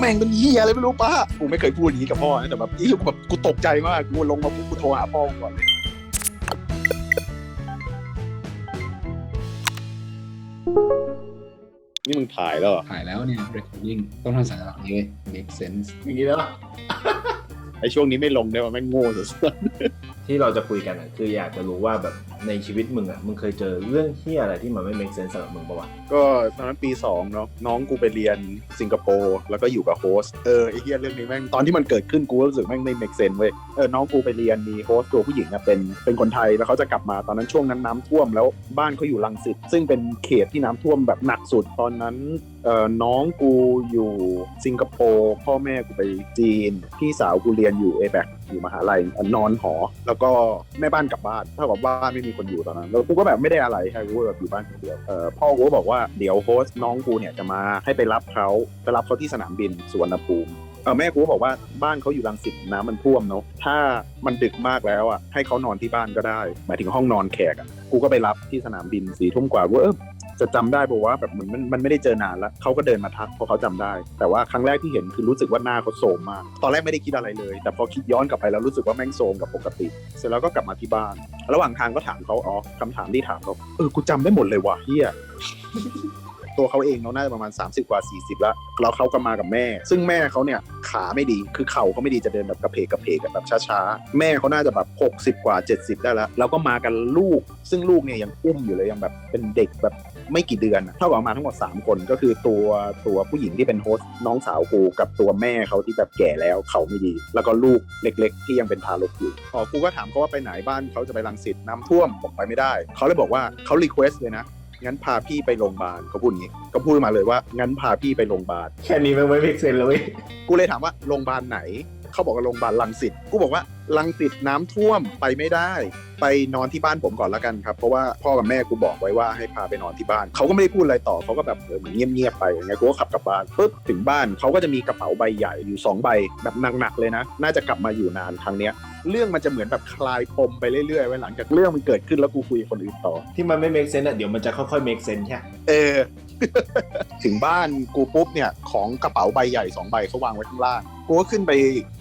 แม่งเป็นเฮียอะไรไม่รู้ป้ากูไม่เคยพูดอย่างนี้กับพ่อนะแต่แบบอีกูแบบกูตกใจมากกูลงมาปุ๊บกูโทรหาพ่อกูก่อนเลยนี่มึงถ่ายแล้วเหรอถ่ายแล้วเนี่ย recording ต้องทำสัญลักษณ์นี้เว้ย make sense อย่างนี้แล้ว ไอช่วงนี้ไม่ลงได้ว่าแม่งโง่สุดที่เราจะคุยกันอะคืออยากจะรู้ว่าแบบ ในชีวิตมึงอะมึงเคยเจอเรื่องที่อะไรที่มันไม่ make sense สำหรับมึงปะวะก็ตอนนั้นปีสองเนาะน้องกูไปเรียนสิงคโปร์แล้วก็อยู่กับโฮสเออไอเฮี้ยเรื่องนี้แม่งตอนที่มันเกิดขึ้นกูรู้สึกแม่งไม่ make sense เว้ยเออน้องกูไปเรียนมีโฮสตัวผู้หญิงอะเป็นเป็นคนไทยแล้วเขาจะกลับมาตอนนั้นช่วงนั้นน้ำท่วมแล้วบ้านเขาอยู่ลังสิตซึ่งเป็นเขตที่น้ำท่วมแบบหนักสุดตอนนั้นเอ่อน้องกูอยู่สิงคโปร์พ่อแม่กูไปจีน พี่สาวกูเรียนอยู่เอแบกอยู่มหาลัยนอนหอ แล้วก็แม่บ้านกลับบ้านเท่ากับบ้านไม่มีคนอยู่ตอนนั้นแล้วกูก็แบบไม่ได้อะไรใช่กูก็แบบอยู่บ้านคนเดียวเอ่อพ่อกูก็บอกว่าเดี๋ยวโฮสต์น้องกูเนี่ยจะมาให้ไปรับเขาไปรับเขาที่สนามบินสุวรรณภูมิเออแม่กูก็บอกว่าบ้านเขาอยู่รังสิตน้ำมันท่วมเนาะถ้ามันดึกมากแล้วอะให้เขานอนที่บ้านก็ได้ หมายถึงห้องนอนแขกอะกูก็ไปรับที่สนามบินสี่ทุ่มกว่ากูเออ จะจำได้บอกว่าแบบเหมือนมันมันไม่ได้เจอนานแล้วเขาก็เดินมาทักเพราะเขาจำได้ แต่ว่าครั้งแรกที่เห็นคือรู้สึกว่าหน้าเขาโทรมมาก ตอนแรกไม่ได้คิดอะไรเลย แต่พอคิดย้อนกลับไปแล้วรู้สึกว่าแม่งโทรมกับปกติ เสร็จแล้วก็กลับมาที่บ้าน ระหว่างทางก็ถามเขาอ๋อคำถามที่ถามเขาเออกูจำได้หมดเลยว่ะเฮียตัวเขาเองเขาน่าจะประมาณ 30 กว่า 40 แล้วแล้วเขาก็มากับแม่ ซึ่งแม่เขาเนี่ยขาไม่ดีคือเข่าเขาไม่ดีจะเดินแบบกระเพกกระเพกแบบช้าๆ แม่เขาน่าจะแบบ 60 กว่า 70 ได้แล้ว แล้วก็มากันลูก ซึ่งลูกเนี่ยยังอุ้มอยู่เลยยังแบบเป็นเด็กแบบ ไม่กี่เดือนอะเท่ากับมาทั้งหมด 3 คนก็คือตัวตัวผู้หญิงที่เป็นโฮสต์น้องสาวกูกับตัวแม่เขาที่แบบแก่แล้วเข่าไม่ดี แล้วก็ลูกเล็ก ๆ ที่ยังเป็นทารกอยู่อ๋อกูก็ถามเขาว่าไปไหนบ้านเขาจะไปรังสิตน้ำท่วมบอกไปไม่ได้ เขาเลยบอกว่าเขารีเควสเลยนะงั้นพาพี่ไปโรงพยาบาลเขาพูดอย่างนี้เขาพูดมาเลยว่างั้นพาพี่ไปโรงพยาบาลแค่นี้มันไม่ make sense เลยเว้ยกูเลยถามว่าโรงพยาบาลไหน เขาบอกว่าโรงพยาบาลลังสิตกูบอกว่า ลังสิตน้ำท่วมไปไม่ได้ ไปนอนที่บ้านผมก่อนแล้วกันครับ เพราะว่าพ่อกับแม่กูบอกไว้ว่าให้พาไปนอนที่บ้าน เขาก็ไม่ได้พูดอะไรต่อเขาก็แบบเออเหมือนเงียบๆไปอย่างเงี้ยกูก็ขับกลับบ้านปุ๊บถึงบ้านเขาก็จะมีกระเป๋าใบใหญ่อยู่สองใบแบบหนักๆเลยนะ น่าจะกลับมาอยู่นานครั้งเนี้ยเรื่องมันจะเหมือนแบบคลายปมไปเรื่อยๆไว้หลังจากเรื่องมันเกิดขึ้นแล้วกูคุยกับคนอื่นต่อ ที่มันไม่ make sense อะเดี๋ยวมันจะค่อยๆ make sense ใช่เออถึงบ้านกูปุ๊บเนี่ยของกระเป๋าใบใหญ่สองใบเขาวางไว้ข้างล่าง กูก็ขึ้นไป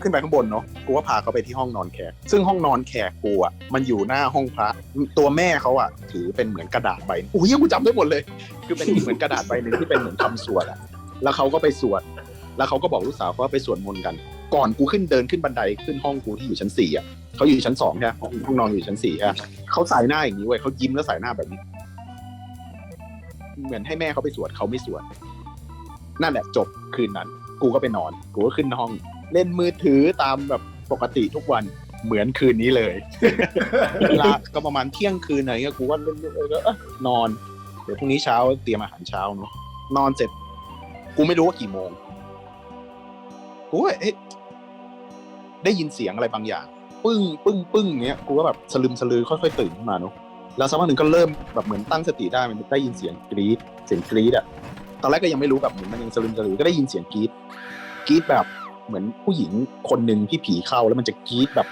ขึ้นไปข้างบนเนาะกูก็พาเขาไปที่ห้องนอนแขก ซึ่งห้องนอนแขกกูอะมันอยู่หน้าห้องพระตัวแม่เขาอะถือเป็นเหมือนกระดาษใบโอ้ยกูจำได้หมดเลย คือเป็นเหมือนกระดาษใบหนึ่งที่เป็นเหมือนคำสวดอะแล้วเขาก็ไปสวด แล้วเขาก็บอกลูกสาวเขาว่าไปสวดมนต์กัน ก่อนกูขึ้นเดินขึ้นบันไดขึ้นห้องกูที่อยู่ชั้นสี่อะเขาอยู่ชั้นสองใช่ไหมห้องนอนอยู่ชั้นสี่ใช่ไหมเขาใสายหน้าอย่างนี้เว้ยเขายิ้มแล้วใสายหน้าแบบนี้ เหมือนให้แม่เขาไปสวดเขาไม่สวดนั่นแหละจบคืนนั้น กูก็ไปนอน กูก็ขึ้นห้อง เล่นมือถือตามแบบปกติทุกวันเหมือนคืนนี้เลย เวลาก็ประมาณเที่ยงคืนอะไรเงี้ยกูก็เล่นๆเออก็เอ้ยนอน เดี๋ยวพรุ่งนี้เช้าเตรียมอาหารเช้าเนาะนอนเสร็จ กูไม่รู้ว่ากี่โมงกูก็เอ๊ะได้ยินเสียงอะไรบางอย่าง ปึ้งปึ้งปึ้งเงี้ยกูก็แบบสลึมสลือค่อยๆตื่นขึ้นมาเนาะแล้วสักพักหนึ่งก็เริ่มแบบเหมือนตั้งสติได้มันได้ยินเสียงกรี๊ดเสียงกรี๊ดอะ ตอนแรกก็ยังไม่รู้แบบเหมือนมันยังสลึมสลือก็ได้ยินเสียงกรี๊ดกรี๊ดแบบเหมือนผู้หญิงคนหนึ่งที่ผีเข้าแล้วมันจะกรี๊ดแบบ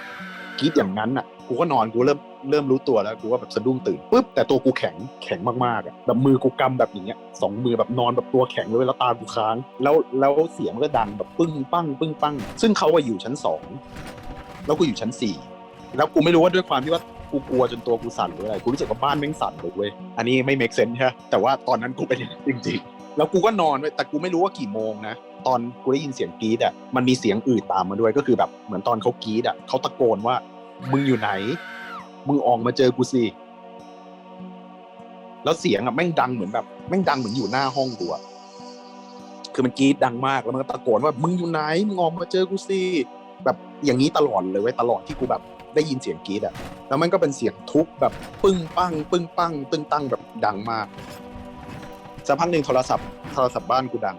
กรี๊ดอย่างนั้นอะกูก็นอนกูเริ่มเริ่มรู้ตัวแล้วกูก็แบบสะดุ้งตื่นปุ๊บแต่ตัวกูแข็งแข็งมากๆอะแบบมือกูกำแบบอย่างเงี้ยสองมือแบบนอนแบบตัวแข็งเลยแล้วตากูค้าง แล้วแล้วเสียงมันก็ดังแบบปึ้งปั้งปึ้งปั้งซึ่งเขาอะอยู่ชั้นสองแล้วกูอยู่ชั้นสี่แล้วกูไม่รู้ว่าด้วยความที่ว่ากูกลัวจนตัวกูสั่นหรืออะไรกูรู้สึกว่าบ้านแม่งสั่นเลยเว้ยอันนี้ไม่ make sense ใช่แต่ว่าตอนนั้นกูเป็นจริงๆ แล้วกูก็นอนไว้ยแต่กูไม่รู้ว่ากี่โมงนะ ตอนกูได้ยินเสียงกรี๊ดอะมันมีเสียงอื่นตามมาด้วยก็คือแบบเหมือนตอนเขากรี๊ดอะเขาตะโกนว่า มึงอยู่ไหน มึงออกมาเจอกูสิแล้วเสียงอะแม่งดังเหมือนแบบแม่งดังเหมือนอยู่หน้าห้องกูอะคือมันกรี๊ดดังมากแล้วมันก็ตะโกนว่ามึงอยู่ไหนมึงออกมาเจอกูสิแบบอย่างนี้ตลอดเลยเว้ยตลอดที่กูแบบได้ยินเสียงกรี๊ดอะแล้วมันก็เป็นเสียงทุบแบบปึ้งปั้งปึ้งปั้งตึ้งตั้งแบบดังมาก สักพักหนึ่งโทรศัพท์โทรศัพท์บ้านกูดัง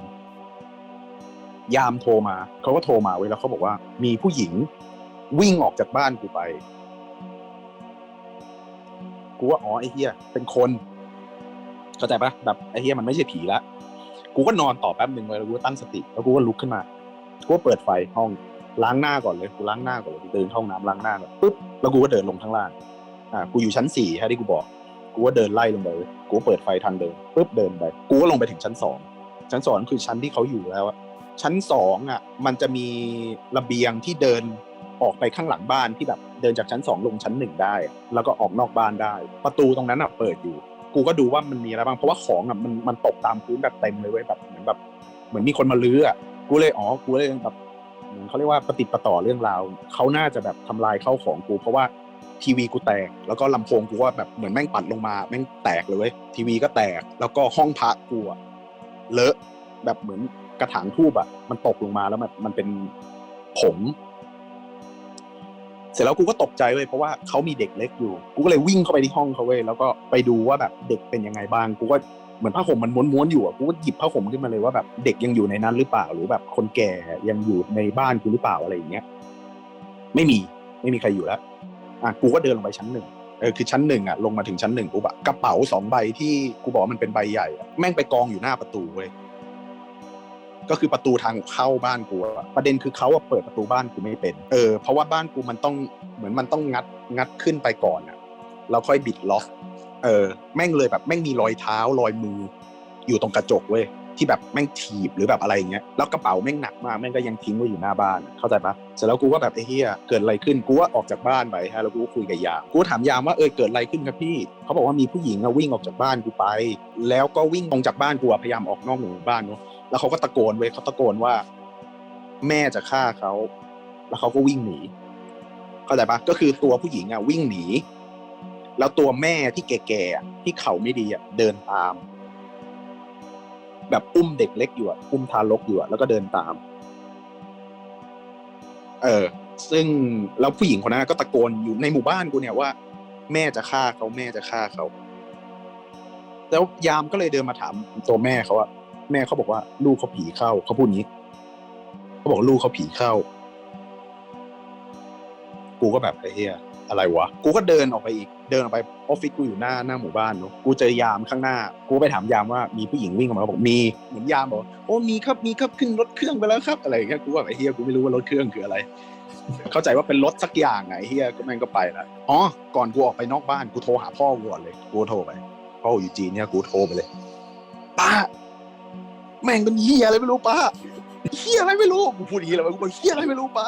ยามโทรมาเขาก็โทรมาไว้แล้วเขาบอกว่า มีผู้หญิงวิ่งออกจากบ้านกูไปกูว่าอ๋อไอ้เฮียเป็นคนเข้าใจปะแบบไอ้เฮียมันไม่ใช่ผีละกูก็นอนต่อแป๊บหนึ่งเลยแล้วกูก็ตั้งสติแล้วกูก็ลุกขึ้นมากูก็เปิดไฟห้องล้างหน้าก่อนเลยกูล้างหน้าก่อนเลยกูเดินเข้าห้องน้ำล้างหน้าก่อนปุ๊บแล้วกูก็เดินลงข้างล่างอ่ากูอยู่ชั้นสี่แค่ที่กูบอก กูก็เดินไล่ลงไปเลยกูเปิดไฟทางเดินปุ๊บเดินไปกูก็ลงไปถึงชั้นสองชั้นสองคือชั้นที่เขาอยู่แล้วอะชั้นสองอะ มันจะมีระเบียงที่เดินออกไปข้างหลังบ้านที่แบบเดินจากชั้นสองลงชั้นหนึ่งได้ แล้วก็ออกนอกบ้านได้ ประตูตรงนั้นอะเปิดอยู่ กูก็ดูว่ามันมีอะไรบ้างเพราะว่าของอะมันมันตกตามพื้นแบบเต็มเลยเว้ยแบบเหมือนแบบ เหมือนมีคนมาลื้ออะกูเลยอ๋อกูเลยแบบเหมือนเขาเรียกว่าปฏิปต่อเรื่องราวเขาน่าจะแบบทำลายเข้าของกู เพราะว่า ทีวีกูแตก แล้วก็ลำโพงกูว่าแบบเหมือนแม่งปัดลงมา แม่งแตกเลยเว้ยทีวีก็แตก แล้วก็ห้องพระกูอะเลอะแบบเหมือนกระถางทูบอะมันตกลงมาแล้วมันมันเป็นผงเสร็จแล้วกูก็ตกใจเว้ยเพราะว่าเขามีเด็กเล็กอยู่ กูก็เลยวิ่งเข้าไปที่ห้องเขาเว้ยแล้วก็ไปดูว่าแบบเด็กเป็นยังไงบ้าง กูก็เหมือนผ้าห่มมันม้วนๆอยู่อะกูก็หยิบผ้าห่มขึ้นมาเลยว่าแบบเด็กยังอยู่ในนั้นหรือเปล่า หรือแบบคนแก่ยังอยู่ในบ้านกูหรือเปล่าอะไรอย่างเงี้ย ไม่มีไม่มีใครอยู่แล้ว อะกูก็เดินลงไปชั้นหนึ่งเออคือชั้นหนึ่งอะลงมาถึงชั้นหนึ่งกูแบบกระเป๋าสองใบที่กูบอกว่ามันเป็นใบใหญ่อะแม่งไปกองอยู่หน้าประตูเว้ยก็คือประตูทางเข้าบ้านกูอะประเด็นคือเขาอะเปิดประตูบ้านกูไม่เป็น เออเพราะว่าบ้านกูมันต้องเหมือนมันต้องงัดงัดขึ้นไปก่อนอะแล้วค่อยบิดล็อก เออ แม่งเลยแบบแม่งมีรอยเท้ารอยมือ อยู่ตรงกระจกเว้ย ที่แบบแม่งถีบหรือแบบอะไรอย่างเงี้ยแล้วกระเป๋าแม่งหนักมากแม่งก็ยังทิ้งไว้อยู่หน้าบ้าน เข้าใจปะเสร็จแล้วกูก็แบบไอ้เหี้ยเกิดอะไรขึ้นกูว่าออกจากบ้านไปฮะแล้วกูคุยกับยามกูถามยามว่าเออเกิดอะไรขึ้นครับพี่เขาบอกว่ามีผู้หญิงอะวิ่งออกจากบ้านกูไป แล้วก็วิ่งลงจากบ้านกูพยายามออกนอกหมู่บ้านเนาะแล้วเขาก็ตะโกนเว้ยเขาตะโกนว่า แม่จะฆ่าเขาแล้วเขาก็วิ่งหนีเข้าใจปะก็คือตัวผู้หญิงอะวิ่งหนีแล้วตัวแม่ที่แก่ๆที่เขาไม่ดีอะเดินตาม แบบอุ้มเด็กเล็กอยู่อะอุ้มทารกอยู่อะแล้วก็เดินตาม เออ ซึ่งแล้วผู้หญิงคนนั้นก็ตะโกนอยู่ในหมู่บ้านกูเนี่ยว่า แม่จะฆ่าเขาแม่จะฆ่าเขาแล้วยามก็เลยเดินมาถามตัวแม่เขาอะแม่เขาบอกว่าลูกเขาผีเข้าเขาพูดงี้เขาบอกลูกเขาผีเข้า กูก็แบบไอ้เฮียอะไรวะ กูก็เดินออกไปอีก เดินออกไปออฟฟิศกูอยู่หน้าหน้าหมู่บ้านเนอะกูเจอยามข้างหน้า กูไปถามยามว่ามีผู้หญิงวิ่งออกมาบอกมีเหมือนยามบอกโอ้มีครับมีครับขึ้นรถเครื่องไปแล้วครับอะไรอย่างเงี้ยกูแบบไอ้เฮียกูไม่รู้ว่ารถเครื่องคืออะไร เข้าใจว่าเป็นรถสักอย่างไอ้เฮียก็แม่งก็ไปละอ๋อก่อนกูออกไปนอกบ้านกูโทรหาพ่อกูก่อนเลยกูโทรไปพ่ออยู่จีนเนี่ยกูโทรไปเลยป้าแม่งเป็นเฮียอะไรไม่รู้ป้าเฮียอะไรไม่รู้กูพูดอย่างนี้เลยกูบอกเฮียอะไรไม่รู้ป้า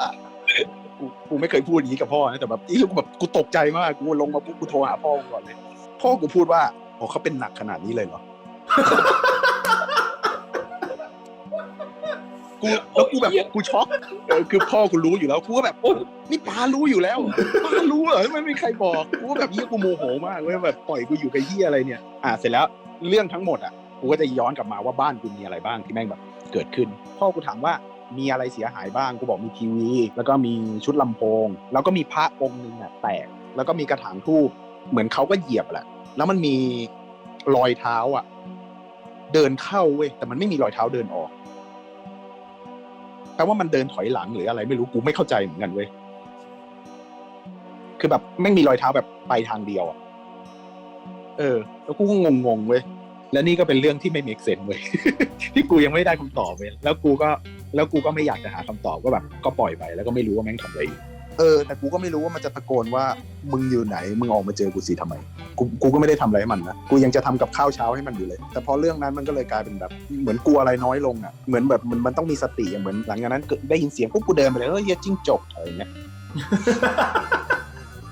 กูกูไม่เคยพูดอย่างนี้กับพ่อนะแต่แบบอีกูแบบกูตกใจมากกูลงมาปุ๊บกูโทรหาพ่อกูก่อนเลย พ่อกูพูดว่าอ๋อเขาเป็นหนักขนาดนี้เลยเหรอกูแล้วกูแบบกูช็อกคือพ่อกูรู้อยู่แล้วกูก็แบบโอ้นี่ป้ารู้อยู่แล้วป้ารู้เหรอไม่มีใครบอกกูแบบเฮียกูโมโหมากเว้ยแบบปล่อยกูอยู่กับเฮียอะไรเนี่ย อะเสร็จแล้วเรื่องทั้งหมดอะกูก็จะย้อนกลับมาว่าบ้านกูมีอะไรบ้างที่แม่งแบบเกิดขึ้น พ่อกูถามว่า มีอะไรเสียหายบ้างกูบอกมีทีวี แล้วก็มีชุดลำโพง แล้วก็มีพระองค์หนึ่งอะแตก แล้วก็มีกระถางทูบเหมือนเขาก็เหยียบแหละ แล้วมันมีรอยเท้าอะ เดินเข้าเว้ยแต่มันไม่มีรอยเท้าเดินออกแปลว่ามันเดินถอยหลังหรืออะไรไม่รู้กูไม่เข้าใจเหมือนกันเว้ยคือแบบไม่มีรอยเท้าแบบไปทางเดียวอะเออ แล้วกูก็งงๆเว้ยและนี่ก็เป็นเรื่องที่ไม่ make sense เว้ยที่กูยังไม่ได้คำตอบเว้ยแล้วกูก็ แล้วกูก็ไม่อยากจะหาคำตอบก็แบบก็ปล่อยไปแล้วก็ไม่รู้ว่าแม่งทำอะไรอยู่เออแต่กูก็ไม่รู้ว่ามันจะตะโกนว่ามึงอยู่ไหนมึงออกมาเจอกูสิทำไมกูกูก็ไม่ได้ทำอะไรให้มันนะกูยังจะทำกับข้าวเช้าให้มันอยู่เลย แต่พอเรื่องนั้นมันก็เลยกลายเป็นแบบเหมือนกลัวอะไรน้อยลงอะเหมือนแบบมันมันต้องมีสติอะเหมือนหลังจากนั้นได้ยินเสียงปุ๊บกูเดินไปเลยเฮ้ยเฮ้ยจิ้งจกอะไรอย่างเงี้ย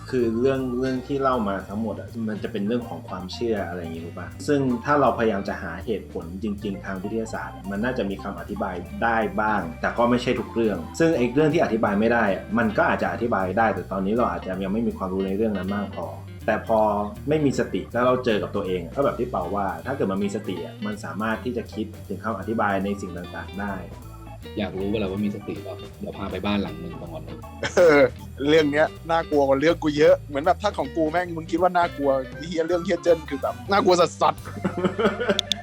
คือเรื่องเรื่องที่เล่ามาทั้งหมดอะมันจะเป็นเรื่องของความเชื่ออะไรอย่างงี้รู้ป่ะซึ่งถ้าเราพยายามจะหาเหตุผลจริง ๆ ทางวิทยาศาสตร์ มันน่าจะมีคำอธิบายได้บ้าง แต่ก็ไม่ใช่ทุกเรื่อง ซึ่งไอ้เรื่องที่อธิบายไม่ได้ มันก็อาจจะอธิบายได้ แต่ตอนนี้เราอาจจะยังไม่มีความรู้ในเรื่องนั้นมากพอแต่พอไม่มีสติแล้วเราเจอกับตัวเองก็แบบที่เป่าว่า ถ้าเกิดมันมีสติอะมันสามารถที่จะคิดถึงคำอธิบายในสิ่งต่างๆได้ อยากรู้ว่าเราว่ามีสติเปล่าเดี๋ยวพาไปบ้านหลังหนึ่งตรงวันนึงเออเรื่องเนี้ยน่ากลัวกว่าเรื่องกูเยอะเหมือนแบบถ้าของกูแม่งมึงคิดว่าน่ากลัวเฮียเรื่องเฮียเจนคือแบบน่ากลัวสัสๆ